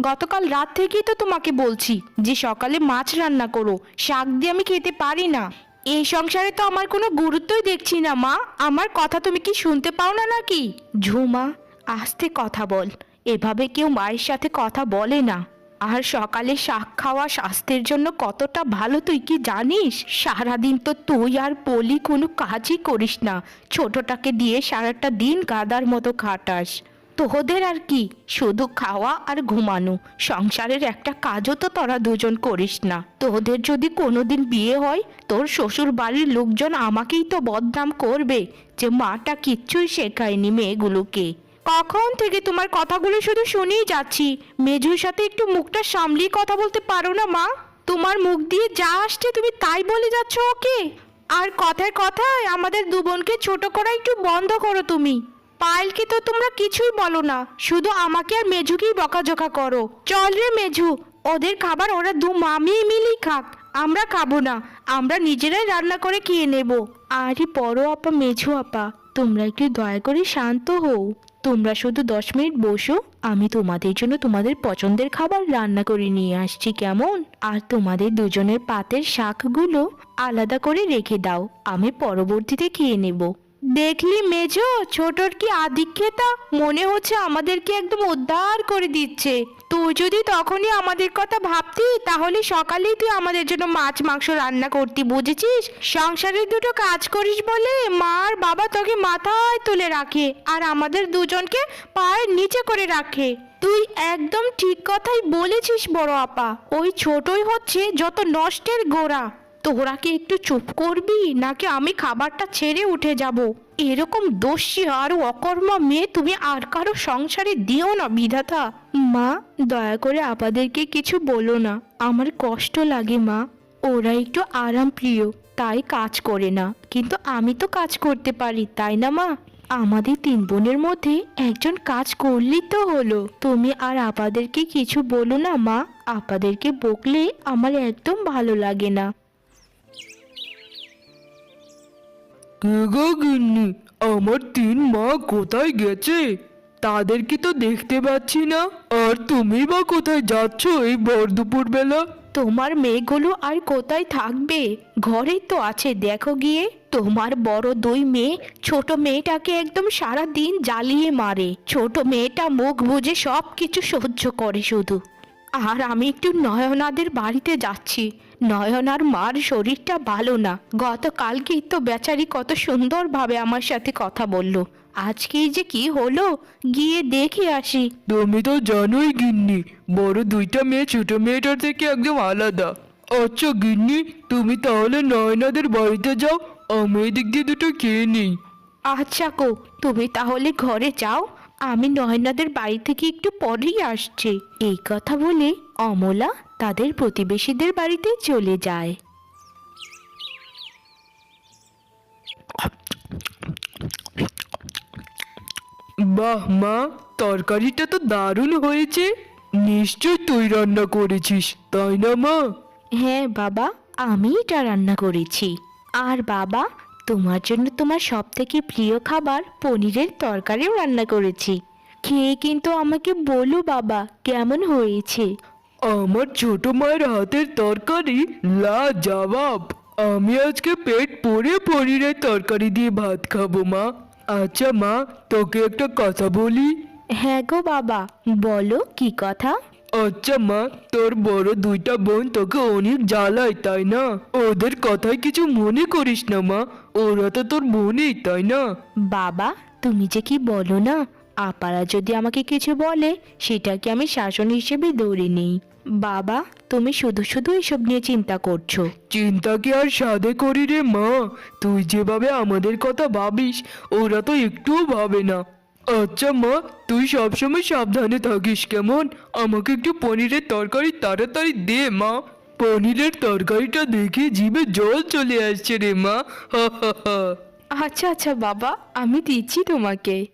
গতকাল রাত থেকেই তো তোমাকে বলছি যে সকালে মাছ রান্না করো, শাক দিয়ে আমি খেতে পারি না। এই সংসারে তো আমার কোনো গুরুত্বই দেখছি না, মা। আমার কথা তুমি কি শুনতে পাও না নাকি? ঝুমা আস্তে কথা বল। এভাবে কেউ মায়ের সাথে কথা বলে না। আর সকালে শাক খাওয়া স্বাস্থ্যের জন্য কতটা ভালো তুই কি জানিস? সারাদিন তো তুই আর পলি কোনো কাজই করিস না। ছোটটাকে দিয়ে সারাটা দিন গাদার মতো খাটাস। তোদের আর কি? শুধু খাওয়া আর ঘুমানো। সংসারের একটা কাজও তো তোরা দুজন করিস না। তোদের যদি কোনোদিন বিয়ে হয়, তোর শ্বশুর বাড়ির লোকজন আমাকেই তো বদনাম করবে যে মাটা কিচ্ছুই শেখায়নি মেয়েগুলোকে। কখন থেকে তোমার কথাগুলো শুধু শুনেই যাচ্ছি। মেজুর সাথে একটু মুখটা সামলিয়ে কথা বলতে পারো না, মা। তোমার মুখ দিয়ে যা আসছে তুমি তাই বলে যাচ্ছ ওকে? আর কথায় কথায় আমাদের দু বোনকে ছোট করা একটু বন্ধ করো তুমি। পায়েলকে তো তোমরা কিছুই বলো না। শুধু আমাকে আর মেঝুকেই বকাঝকা করো। চল রে মেঝু, ওদের খাবার ওরা দু মামি মিলেই খাক। আমরা খাব না, আমরা নিজেরাই রান্না করে খেয়ে নেব। আরে বড় আপা, মেঝু আপা, তোমরা একটু দয়া করে শান্ত হও। তোমরা শুধু দশ মিনিট বসো, আমি তোমাদের জন্য তোমাদের পছন্দের খাবার রান্না করে নিয়ে আসছি, কেমন? আর তোমাদের দুজনের পাতের শাকগুলো আলাদা করে রেখে দাও, আমি পরবর্তীতে খেয়ে নেব। দেখলি মেজো? ছোটর কি আধিক্যতা? মনে হচ্ছে আমাদেরকে একদম উদ্ধার করে দিচ্ছে। তুই যদি তখনই আমাদের কথা ভাবতি, তাহলে সকালেই তুই আমাদের জন্য মাছ, মাংস রান্না করতি, বুঝেছিস? সংসারের দুটো কাজ করিস বলে মা আর বাবা তোকে মাথায় তুলে রাখে আর আমাদের দুজনকে পায়ের নিচে করে রাখে। তুই একদম ঠিক কথাই বলেছিস বড় আপা। ওই ছোটই হচ্ছে যত নষ্টের গোড়া। তোরা কি একটু চুপ করবি, নাকি আমি খাবারটা ছেড়ে উঠে যাব? এরকম দোষী আর অকর্মা মেয়ে তুমি আর কারও সংসারে দিও না, বিধাতা। মা, দয়া করে আপাদেরকে কিছু বলো না। আমার কষ্ট লাগে, মা। ওরা একটু আরাম প্রিয়, তাই কাজ করে না। কিন্তু আমি তো কাজ করতে পারি, তাই না, মা? আমাদের তিন বোনের মধ্যে একজন কাজ করলেই তো হলো। তুমি আর আপাদেরকে কিছু বলো না, মা। আপাদেরকে বকলে আমার একদম ভালো লাগে না। গিন্নি, আমার তিন মা কোথায় গেছে? তাদেরকে তো দেখতে পাচ্ছি না। আর তুমি বা কোথায় যাচ্ছ এই ভর দুপুর বেলা তোমার মেয়েগুলো আর কোথায় থাকবে? ঘরে তো আছে, দেখো গিয়ে। তোমার বড় দুই মেয়ে, ছোট মেয়েটাকে একদম সারা দিন জ্বালিয়ে মারে। ছোট মেয়েটা মুখ বুজে সব কিছু সহ্য করে শুধু। আর আমি একটু নয়নাদের বাড়িতে যাচ্ছি। নয়নার মার শরীরটা ভালো না। গতকালকেই তো বেচারি কত সুন্দরভাবে আমার সাথে কথা বলল। আজকেই যে কি হলো? গিয়ে দেখে আসি। তুমি তো জানোই গিন্নি বড় দুইটা মেয়ে ছোট মেয়েটার থেকে একদম আলাদা। আচ্ছা গিন্নি তুমি তাহলে নয়নাদের বাড়িতে যাও আমি এদিক দিয়ে দুটো খেয়ে নিই। আচ্ছা কো তুমি তাহলে ঘরে যাও। আমি নয়নাদের বাড়ি থেকে একটু পরেই আসছি। এই কথা বলে অমলা তাদের প্রতিবেশীদের বাড়িতে চলে যায়। বাহ মা তরকারিটা তো দারুণ হয়েছে। নিশ্চয় তুই রান্না করেছিস তাই না মা? হ্যাঁ বাবা আমি এটা রান্না করেছি। আর বাবা তোমার জন্য তোমার সব থেকে প্রিয় খাবার পনিরের তরকারিও রান্না করেছি। খেয়ে কিন্তু আমাকে বলো বাবা কেমন হয়েছে? আমার ছোট মায়ের হাতের তরকারি লা জবাব আমি আজকে পেট পরে পনিরের তরকারি দিয়ে ভাত খাব মা। আচ্ছা মা তোকে একটা কথা বলি। হ্যাঁ গো বাবা বলো কি কথা? আচ্ছা মা তোর বড় দুইটা বোন তোকে অনেক জ্বালায় তাই না? ওদের কথায় কিছু মনে করিস না মা। ওরা তো তোর বোনই তাই না? বাবা তুমি যে কি বলো না? আপারা যদি আমাকে কিছু বলে সেটাকে আমি শাসন হিসেবে ধরে নিই। বাবা তুমি শুধু শুধু এসব নিয়ে চিন্তা করছ। চিন্তা কি আর সাদে করি রে মা? তুই যেভাবে আমাদের কথা ভাবিস ওরা তো একটুও ভাবে না। আচ্ছা মা তুই সবসময় সাবধানে থাকিস কেমন? আমাকে একটু পনিরের তরকারি তাড়াতাড়ি দে মা। পনিরের তরকারিটা দেখে জিভে জল চলে আসছে রে মা। আচ্ছা আচ্ছা বাবা, আমি দিচ্ছি তোমাকে।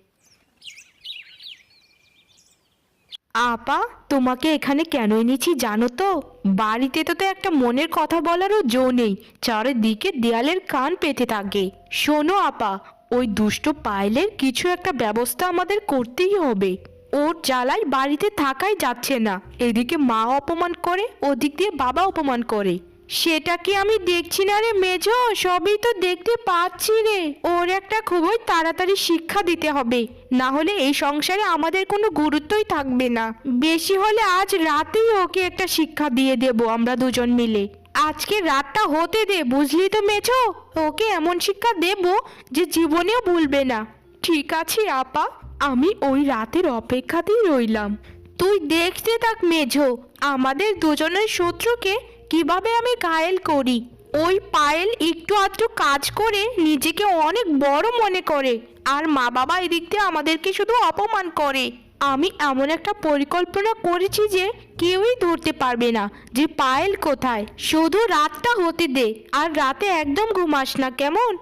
আপা, তোমাকে এখানে কেন এনেছি জানো তো? বাড়িতে তো তো একটা মনের কথা বলারও জো নেই। চারিদিকে দেয়ালের কান পেতে থাকে। শোনো, আপা, ওই দুষ্ট পাইলের কিছু একটা ব্যবস্থা আমাদের করতেই হবে। ওর জ্বালায় বাড়িতে থাকাই যাচ্ছে না। এদিকে মা অপমান করে, ওদিক দিয়ে বাবা অপমান করে। সেটা কি আমি দেখছি না রে মেজো? সবই তো দেখতে পাচ্ছি রে। ওর একটা খুবই তাড়াতাড়ি শিক্ষা দিতে হবে। না হলে এই সংসারে আমাদের কোনো গুরুত্বই থাকবে না। বেশি হলে আজ রাতেই ওকে একটা শিক্ষা দিয়ে দেব আমরা দুজন মিলে। আজকে রাতটা হতে দে, বুঝলি তো মেজো? ওকে এমন শিক্ষা দেব যে জীবনেও ভুলবে না। ঠিক আছে, আপা। আমি ওই রাতের অপেক্ষাতেই রইলাম। তুই দেখতে থাক মেঝো, আমাদের দুজনের শত্রুকে কীভাবে আমি ঘায়েল করি? ওই পায়েল একটু আধটু কাজ করে নিজেকে অনেক বড় মনে করে, আর মা বাবা এদিক দিয়ে আমাদেরকে শুধু অপমান করে। আমি এমন একটা পরিকল্পনা করেছি যে কেউই ধরতে পারবে না যে পায়েল কোথায়। শুধু রাতটা হতে দে, আর রাতে একদম ঘুমাস না, কেমন?